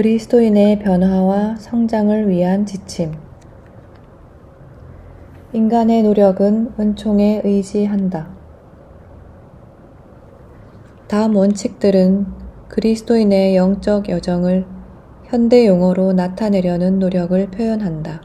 그리스도인의 변화와 성장을 위한 지침. 인간의 노력은 은총에 의지한다. 다음 원칙들은 그리스도인의 영적 여정을 현대 용어로 나타내려는 노력을 표현한다.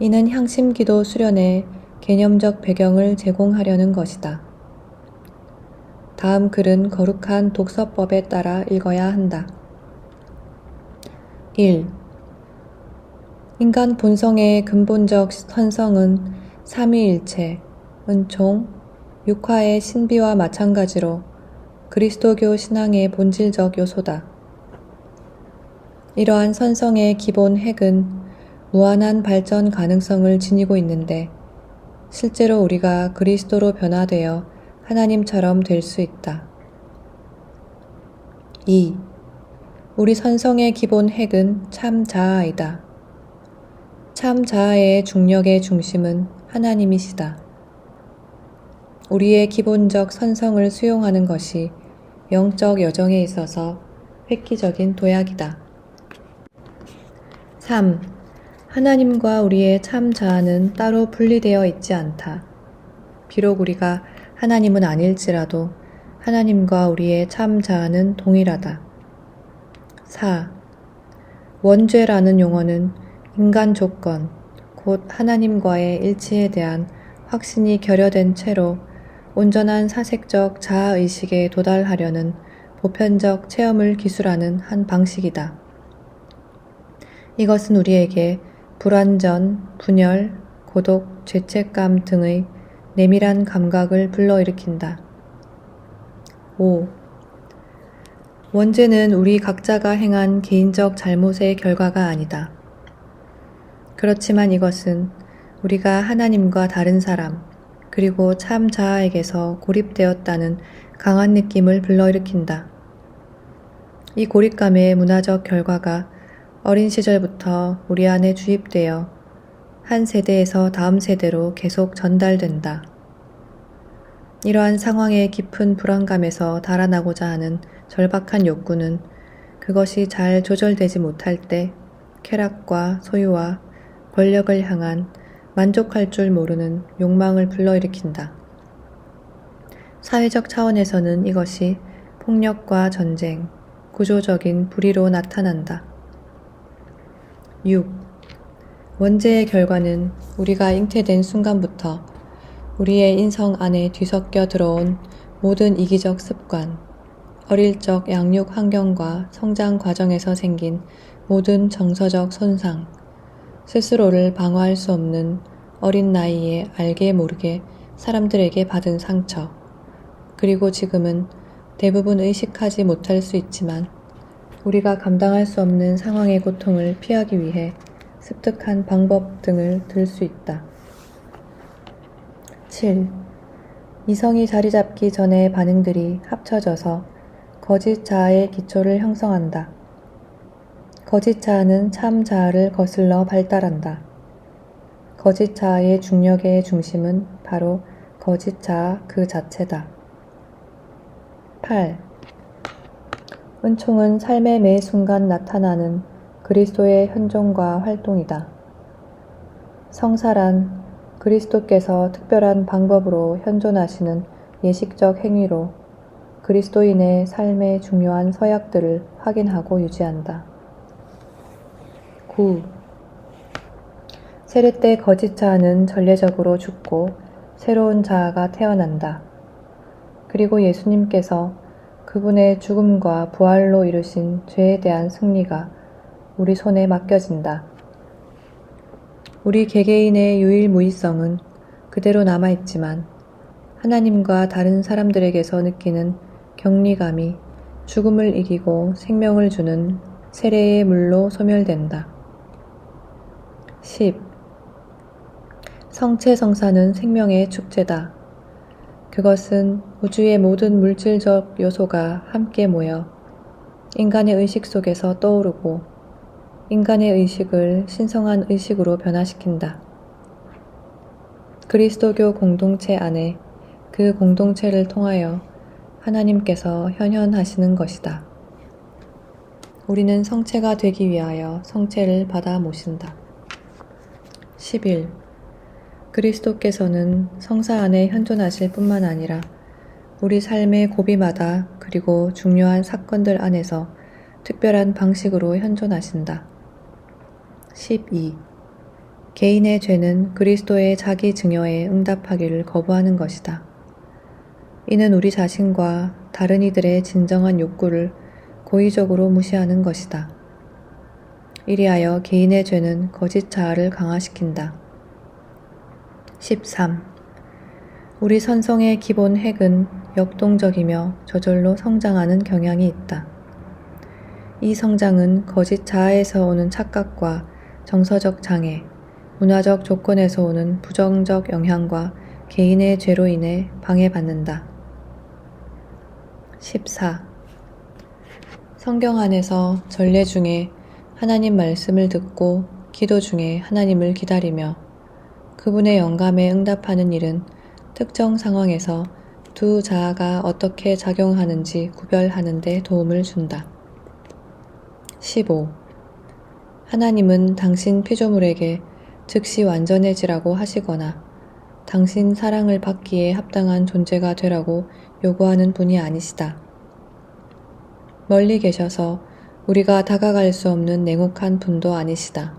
이는 향심 기도 수련의 개념적 배경을 제공하려는 것이다. 다음 글은 거룩한 독서법에 따라 읽어야 한다. 1. 인간 본성의 근본적 선성은 삼위일체, 은총, 육화의 신비와 마찬가지로 그리스도교 신앙의 본질적 요소다. 이러한 선성의 기본 핵은 무한한 발전 가능성을 지니고 있는데 실제로 우리가 그리스도로 변화되어 하나님처럼 될 수 있다. 2. 우리 선성의 기본 핵은 참 자아이다. 참 자아의 중력의 중심은 하나님이시다. 우리의 기본적 선성을 수용하는 것이 영적 여정에 있어서 획기적인 도약이다. 3. 하나님과 우리의 참 자아는 따로 분리되어 있지 않다. 비록 우리가 하나님은 아닐지라도 하나님과 우리의 참 자아는 동일하다. 4. 원죄라는 용어는 인간 조건, 곧 하나님과의 일치에 대한 확신이 결여된 채로 온전한 사색적 자아의식에 도달하려는 보편적 체험을 기술하는 한 방식이다. 이것은 우리에게 불완전, 분열, 고독, 죄책감 등의 내밀한 감각을 불러일으킨다. 5. 원죄는 우리 각자가 행한 개인적 잘못의 결과가 아니다. 그렇지만 이것은 우리가 하나님과 다른 사람, 그리고 참 자아에게서 고립되었다는 강한 느낌을 불러일으킨다. 이 고립감의 문화적 결과가 어린 시절부터 우리 안에 주입되어 한 세대에서 다음 세대로 계속 전달된다. 이러한 상황의 깊은 불안감에서 달아나고자 하는 절박한 욕구는 그것이 잘 조절되지 못할 때 쾌락과 소유와 권력을 향한 만족할 줄 모르는 욕망을 불러일으킨다. 사회적 차원에서는 이것이 폭력과 전쟁, 구조적인 불의로 나타난다. 6. 원죄의 결과는 우리가 잉태된 순간부터 우리의 인성 안에 뒤섞여 들어온 모든 이기적 습관, 어릴 적 양육 환경과 성장 과정에서 생긴 모든 정서적 손상, 스스로를 방어할 수 없는 어린 나이에 알게 모르게 사람들에게 받은 상처, 그리고 지금은 대부분 의식하지 못할 수 있지만 우리가 감당할 수 없는 상황의 고통을 피하기 위해 습득한 방법 등을 들 수 있다. 7. 이성이 자리 잡기 전의 반응들이 합쳐져서 거짓 자아의 기초를 형성한다. 거짓 자아는 참 자아를 거슬러 발달한다. 거짓 자아의 중력의 중심은 바로 거짓 자아 그 자체다. 8. 은총은 삶의 매 순간 나타나는 그리스도의 현존과 활동이다. 성사란 그리스도께서 특별한 방법으로 현존하시는 예식적 행위로 그리스도인의 삶의 중요한 서약들을 확인하고 유지한다. 9. 세례 때 거짓 자아는 전례적으로 죽고 새로운 자아가 태어난다. 그리고 예수님께서 그분의 죽음과 부활로 이루신 죄에 대한 승리가 우리 손에 맡겨진다. 우리 개개인의 유일무이성은 그대로 남아있지만 하나님과 다른 사람들에게서 느끼는 격리감이 죽음을 이기고 생명을 주는 세례의 물로 소멸된다. 10. 성체 성사는 생명의 축제다. 그것은 우주의 모든 물질적 요소가 함께 모여 인간의 의식 속에서 떠오르고 인간의 의식을 신성한 의식으로 변화시킨다. 그리스도교 공동체 안에 그 공동체를 통하여 하나님께서 현현하시는 것이다. 우리는 성체가 되기 위하여 성체를 받아 모신다. 11. 그리스도께서는 성사 안에 현존하실 뿐만 아니라 우리 삶의 고비마다 그리고 중요한 사건들 안에서 특별한 방식으로 현존하신다. 12. 개인의 죄는 그리스도의 자기 증여에 응답하기를 거부하는 것이다. 이는 우리 자신과 다른 이들의 진정한 욕구를 고의적으로 무시하는 것이다. 이리하여 개인의 죄는 거짓 자아를 강화시킨다. 13. 우리 선성의 기본 핵은 역동적이며 저절로 성장하는 경향이 있다. 이 성장은 거짓 자아에서 오는 착각과 정서적 장애, 문화적 조건에서 오는 부정적 영향과 개인의 죄로 인해 방해받는다. 14. 성경 안에서 전례 중에 하나님 말씀을 듣고 기도 중에 하나님을 기다리며 그분의 영감에 응답하는 일은 특정 상황에서 두 자아가 어떻게 작용하는지 구별하는 데 도움을 준다. 15. 하나님은 당신 피조물에게 즉시 완전해지라고 하시거나 당신 사랑을 받기에 합당한 존재가 되라고 요구하는 분이 아니시다. 멀리 계셔서 우리가 다가갈 수 없는 냉혹한 분도 아니시다.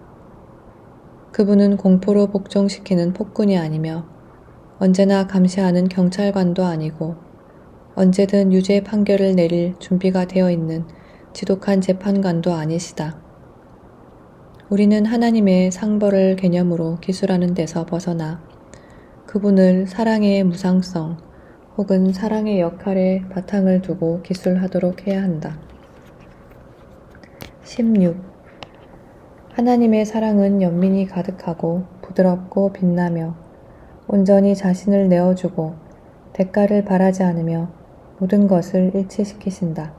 그분은 공포로 복종시키는 폭군이 아니며 언제나 감시하는 경찰관도 아니고 언제든 유죄 판결을 내릴 준비가 되어 있는 지독한 재판관도 아니시다. 우리는 하나님의 상벌을 개념으로 기술하는 데서 벗어나 그분을 사랑의 무상성 혹은 사랑의 역할에 바탕을 두고 기술하도록 해야 한다. 16. 하나님의 사랑은 연민이 가득하고 부드럽고 빛나며 온전히 자신을 내어주고 대가를 바라지 않으며 모든 것을 일치시키신다.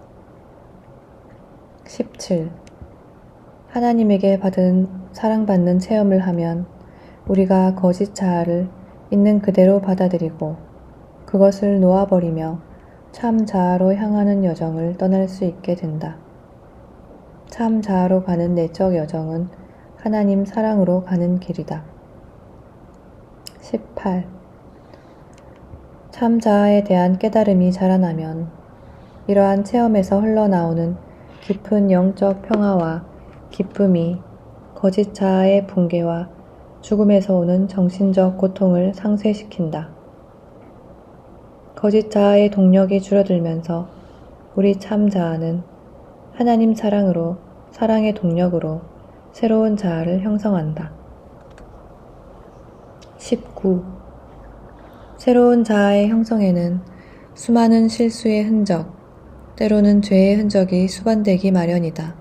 17. 하나님에게 받은 사랑받는 체험을 하면 우리가 거짓 자아를 있는 그대로 받아들이고 그것을 놓아버리며 참 자아로 향하는 여정을 떠날 수 있게 된다. 참 자아로 가는 내적 여정은 하나님 사랑으로 가는 길이다. 18. 참 자아에 대한 깨달음이 자라나면 이러한 체험에서 흘러나오는 깊은 영적 평화와 기쁨이 거짓 자아의 붕괴와 죽음에서 오는 정신적 고통을 상쇄시킨다. 거짓 자아의 동력이 줄어들면서 우리 참 자아는 하나님 사랑으로 사랑의 동력으로 새로운 자아를 형성한다. 19. 새로운 자아의 형성에는 수많은 실수의 흔적, 때로는 죄의 흔적이 수반되기 마련이다.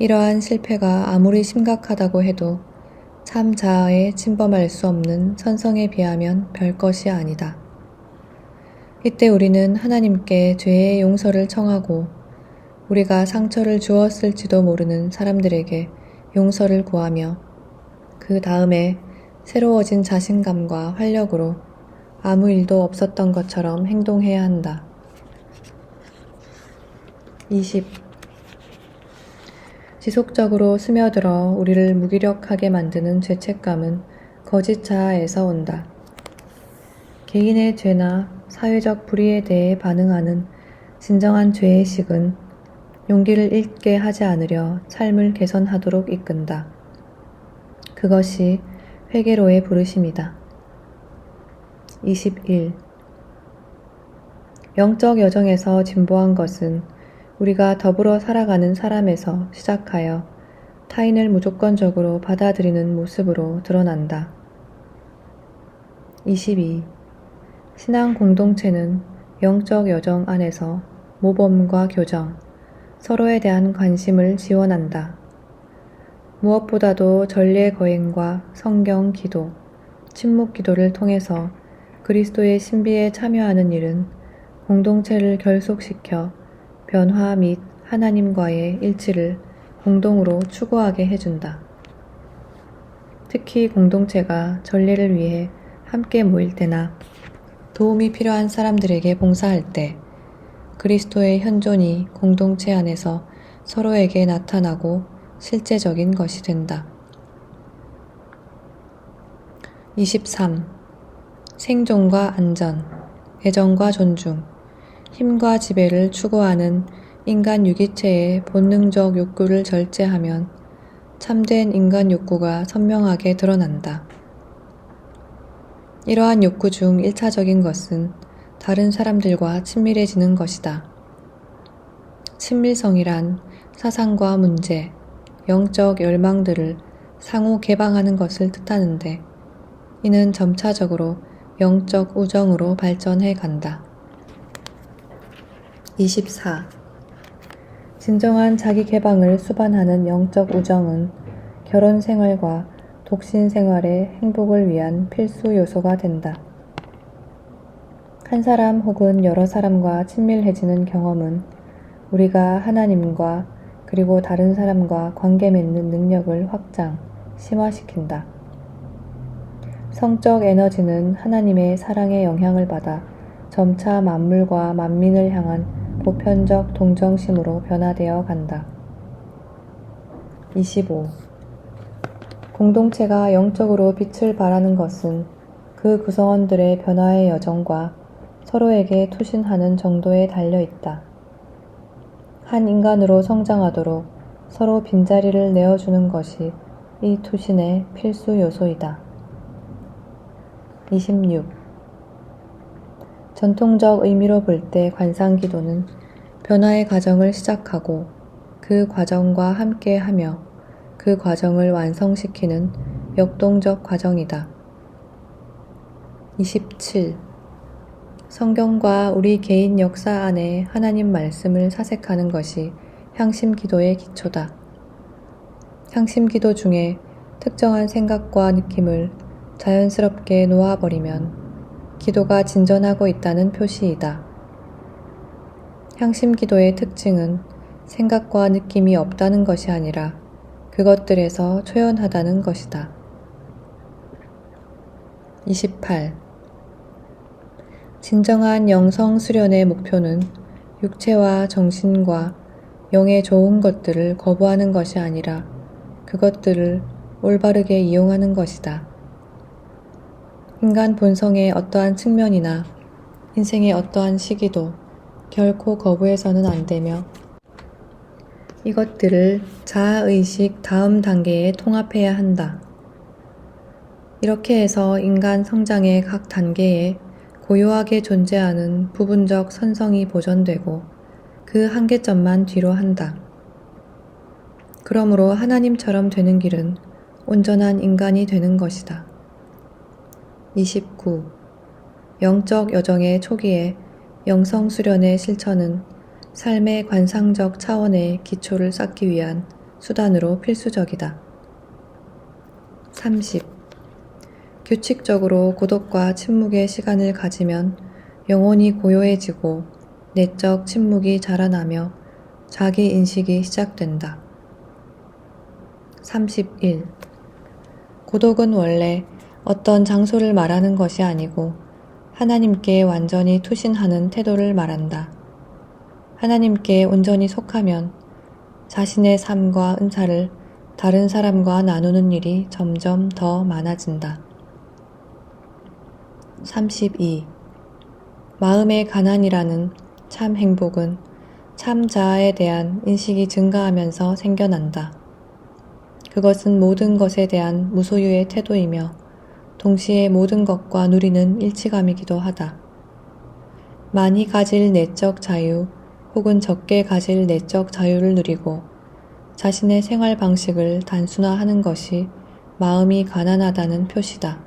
이러한 실패가 아무리 심각하다고 해도 참 자아에 침범할 수 없는 선성에 비하면 별 것이 아니다. 이때 우리는 하나님께 죄의 용서를 청하고 우리가 상처를 주었을지도 모르는 사람들에게 용서를 구하며 그 다음에 새로워진 자신감과 활력으로 아무 일도 없었던 것처럼 행동해야 한다. 20. 지속적으로 스며들어 우리를 무기력하게 만드는 죄책감은 거짓 자아에서 온다. 개인의 죄나 사회적 불의에 대해 반응하는 진정한 죄의식은 용기를 잃게 하지 않으려 삶을 개선하도록 이끈다. 그것이 회개로의 부르심이다. 21. 영적 여정에서 진보한 것은 우리가 더불어 살아가는 사람에서 시작하여 타인을 무조건적으로 받아들이는 모습으로 드러난다. 22. 신앙 공동체는 영적 여정 안에서 모범과 교정, 서로에 대한 관심을 지원한다. 무엇보다도 전례 거행과 성경 기도, 침묵 기도를 통해서 그리스도의 신비에 참여하는 일은 공동체를 결속시켜 변화 및 하나님과의 일치를 공동으로 추구하게 해준다. 특히 공동체가 전례를 위해 함께 모일 때나 도움이 필요한 사람들에게 봉사할 때 그리스도의 현존이 공동체 안에서 서로에게 나타나고 실제적인 것이 된다. 23. 생존과 안전, 애정과 존중, 힘과 지배를 추구하는 인간 유기체의 본능적 욕구를 절제하면 참된 인간 욕구가 선명하게 드러난다. 이러한 욕구 중 1차적인 것은 다른 사람들과 친밀해지는 것이다. 친밀성이란 사상과 문제, 영적 열망들을 상호 개방하는 것을 뜻하는데 이는 점차적으로 영적 우정으로 발전해 간다. 24. 진정한 자기 개방을 수반하는 영적 우정은 결혼 생활과 독신 생활의 행복을 위한 필수 요소가 된다. 한 사람 혹은 여러 사람과 친밀해지는 경험은 우리가 하나님과 그리고 다른 사람과 관계 맺는 능력을 확장, 심화시킨다. 성적 에너지는 하나님의 사랑의 영향을 받아 점차 만물과 만민을 향한 보편적 동정심으로 변화되어 간다. 25. 공동체가 영적으로 빛을 발하는 것은 그 구성원들의 변화의 여정과 서로에게 투신하는 정도에 달려 있다. 한 인간으로 성장하도록 서로 빈자리를 내어주는 것이 이 투신의 필수 요소이다. 26. 전통적 의미로 볼 때 관상 기도는 변화의 과정을 시작하고 그 과정과 함께 하며 그 과정을 완성시키는 역동적 과정이다. 27. 성경과 우리 개인 역사 안에 하나님 말씀을 사색하는 것이 향심 기도의 기초다. 향심 기도 중에 특정한 생각과 느낌을 자연스럽게 놓아버리면 기도가 진전하고 있다는 표시이다. 향심 기도의 특징은 생각과 느낌이 없다는 것이 아니라 그것들에서 초연하다는 것이다. 28. 진정한 영성 수련의 목표는 육체와 정신과 영의 좋은 것들을 거부하는 것이 아니라 그것들을 올바르게 이용하는 것이다. 인간 본성의 어떠한 측면이나 인생의 어떠한 시기도 결코 거부해서는 안 되며 이것들을 자아의식 다음 단계에 통합해야 한다. 이렇게 해서 인간 성장의 각 단계에 고요하게 존재하는 부분적 선성이 보존되고 그 한계점만 뒤로 한다. 그러므로 하나님처럼 되는 길은 온전한 인간이 되는 것이다. 29. 영적 여정의 초기에 영성 수련의 실천은 삶의 관상적 차원의 기초를 쌓기 위한 수단으로 필수적이다. 30. 규칙적으로 고독과 침묵의 시간을 가지면 영혼이 고요해지고 내적 침묵이 자라나며 자기 인식이 시작된다. 31. 고독은 원래 어떤 장소를 말하는 것이 아니고 하나님께 완전히 투신하는 태도를 말한다. 하나님께 온전히 속하면 자신의 삶과 은사를 다른 사람과 나누는 일이 점점 더 많아진다. 32. 마음의 가난이라는 참 행복은 참 자아에 대한 인식이 증가하면서 생겨난다. 그것은 모든 것에 대한 무소유의 태도이며 동시에 모든 것과 누리는 일치감이기도 하다. 많이 가질 내적 자유 혹은 적게 가질 내적 자유를 누리고 자신의 생활 방식을 단순화하는 것이 마음이 가난하다는 표시다.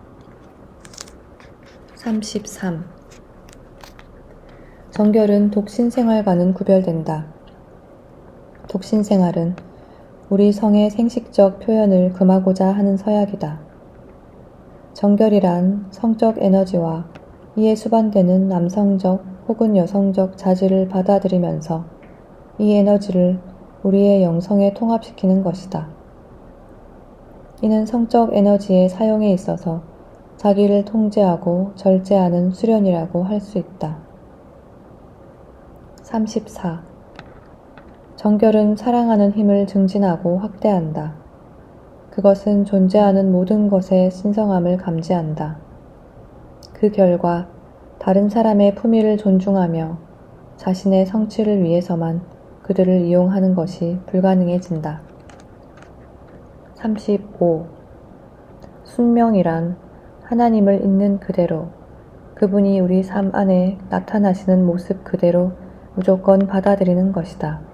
33. 정결은 독신 생활과는 구별된다. 독신 생활은 우리 성의 생식적 표현을 금하고자 하는 서약이다. 정결이란 성적 에너지와 이에 수반되는 남성적 혹은 여성적 자질을 받아들이면서 이 에너지를 우리의 영성에 통합시키는 것이다. 이는 성적 에너지의 사용에 있어서 자기를 통제하고 절제하는 수련이라고 할 수 있다. 34. 정결은 사랑하는 힘을 증진하고 확대한다. 그것은 존재하는 모든 것의 신성함을 감지한다. 그 결과 다른 사람의 품위를 존중하며 자신의 성취를 위해서만 그들을 이용하는 것이 불가능해진다. 35. 순명이란 하나님을 있는 그대로 그분이 우리 삶 안에 나타나시는 모습 그대로 무조건 받아들이는 것이다.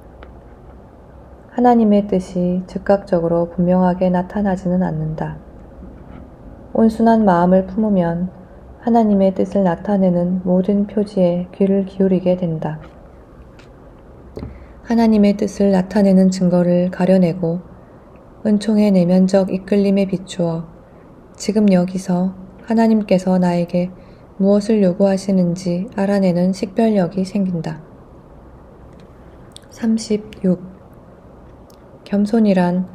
하나님의 뜻이 즉각적으로 분명하게 나타나지는 않는다. 온순한 마음을 품으면 하나님의 뜻을 나타내는 모든 표지에 귀를 기울이게 된다. 하나님의 뜻을 나타내는 증거를 가려내고 은총의 내면적 이끌림에 비추어 지금 여기서 하나님께서 나에게 무엇을 요구하시는지 알아내는 식별력이 생긴다. 36. 겸손이란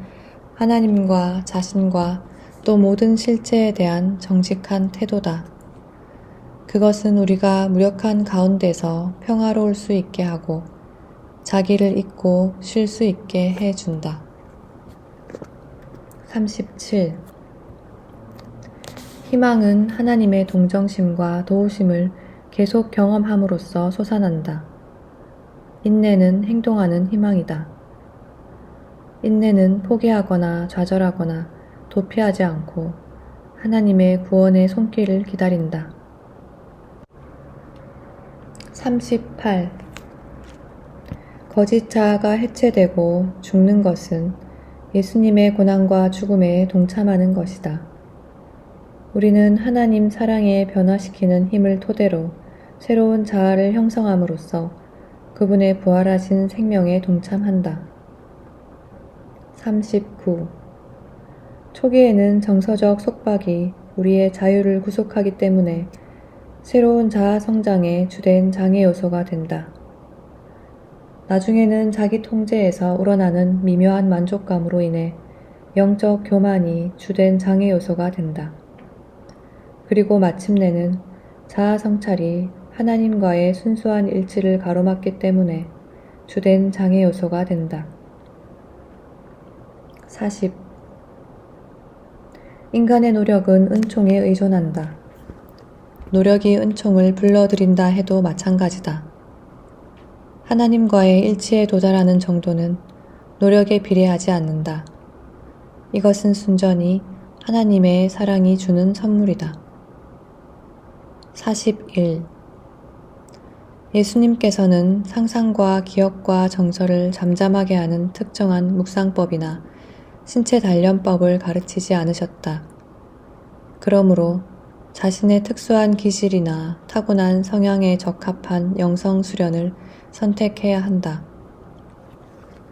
하나님과 자신과 또 모든 실체에 대한 정직한 태도다. 그것은 우리가 무력한 가운데서 평화로울 수 있게 하고 자기를 잊고 쉴 수 있게 해 준다. 37. 희망은 하나님의 동정심과 도우심을 계속 경험함으로써 솟아난다. 인내는 행동하는 희망이다. 인내는 포기하거나 좌절하거나 도피하지 않고 하나님의 구원의 손길을 기다린다. 38. 거짓 자아가 해체되고 죽는 것은 예수님의 고난과 죽음에 동참하는 것이다. 우리는 하나님 사랑에 변화시키는 힘을 토대로 새로운 자아를 형성함으로써 그분의 부활하신 생명에 동참한다. 39. 초기에는 정서적 속박이 우리의 자유를 구속하기 때문에 새로운 자아 성장의 주된 장애 요소가 된다. 나중에는 자기 통제에서 우러나는 미묘한 만족감으로 인해 영적 교만이 주된 장애 요소가 된다. 그리고 마침내는 자아 성찰이 하나님과의 순수한 일치를 가로막기 때문에 주된 장애 요소가 된다. 40. 인간의 노력은 은총에 의존한다. 노력이 은총을 불러들인다 해도 마찬가지다. 하나님과의 일치에 도달하는 정도는 노력에 비례하지 않는다. 이것은 순전히 하나님의 사랑이 주는 선물이다. 41. 예수님께서는 상상과 기억과 정서를 잠잠하게 하는 특정한 묵상법이나 신체 단련법을 가르치지 않으셨다. 그러므로 자신의 특수한 기질이나 타고난 성향에 적합한 영성 수련을 선택해야 한다.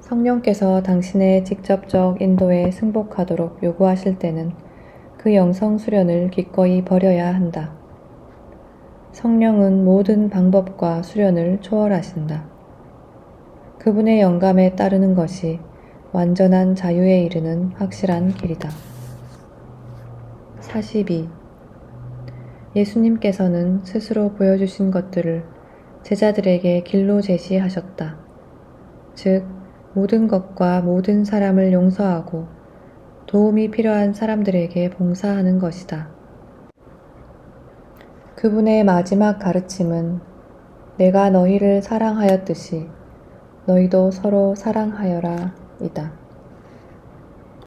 성령께서 당신의 직접적 인도에 승복하도록 요구하실 때는 그 영성 수련을 기꺼이 버려야 한다. 성령은 모든 방법과 수련을 초월하신다. 그분의 영감에 따르는 것이 완전한 자유에 이르는 확실한 길이다. 42. 예수님께서는 스스로 보여주신 것들을 제자들에게 길로 제시하셨다. 즉, 모든 것과 모든 사람을 용서하고 도움이 필요한 사람들에게 봉사하는 것이다. 그분의 마지막 가르침은 내가 너희를 사랑하였듯이 너희도 서로 사랑하여라 이다.